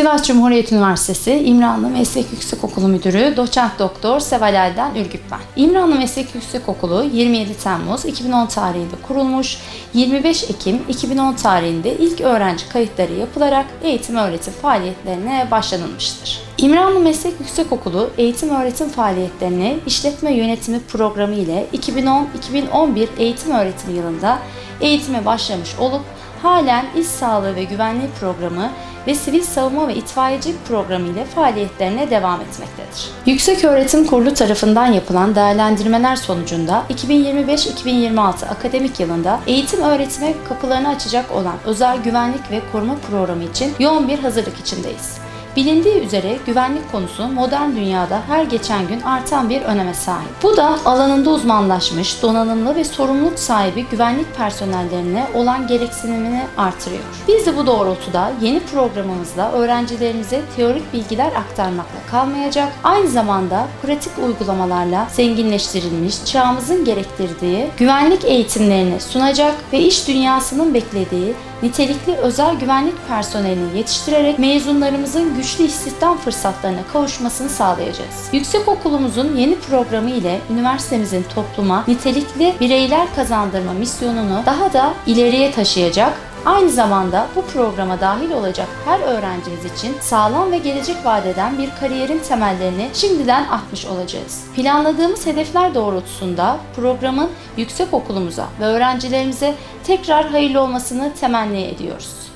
Sivas Cumhuriyet Üniversitesi İmranlı Meslek Yüksekokulu Müdürü Doçent Doktor Seval Elden Ürgüp ben. İmranlı Meslek Yüksekokulu 27 Temmuz 2010 tarihinde kurulmuş, 25 Ekim 2010 tarihinde ilk öğrenci kayıtları yapılarak eğitim öğretim faaliyetlerine başlanılmıştır. İmranlı Meslek Yüksekokulu eğitim öğretim faaliyetlerini işletme yönetimi programı ile 2010-2011 eğitim öğretim yılında eğitime başlamış olup halen iş sağlığı ve güvenliği programı ve sivil savunma ve itfaiyecilik programı ile faaliyetlerine devam etmektedir. Yüksek Öğretim Kurulu tarafından yapılan değerlendirmeler sonucunda 2025-2026 akademik yılında eğitim öğretime kapılarını açacak olan özel güvenlik ve koruma programı için yoğun bir hazırlık içindeyiz. Bilindiği üzere güvenlik konusu modern dünyada her geçen gün artan bir öneme sahip. Bu da alanında uzmanlaşmış, donanımlı ve sorumluluk sahibi güvenlik personellerine olan gereksinimini artırıyor. Biz de bu doğrultuda yeni programımızda öğrencilerimize teorik bilgiler aktarmakla kalmayacak, aynı zamanda pratik uygulamalarla zenginleştirilmiş çağımızın gerektirdiği güvenlik eğitimlerini sunacak ve iş dünyasının beklediği nitelikli özel güvenlik personelini yetiştirerek mezunlarımızın güçlü istihdam fırsatlarına kavuşmasını sağlayacağız. Yüksekokulumuzun yeni programı ile üniversitemizin topluma nitelikli bireyler kazandırma misyonunu daha da ileriye taşıyacak Aynı zamanda bu programa dahil olacak her öğrencimiz için sağlam ve gelecek vadeden bir kariyerin temellerini şimdiden atmış olacağız. Planladığımız hedefler doğrultusunda programın yüksek okulumuza ve öğrencilerimize tekrar hayırlı olmasını temenni ediyoruz.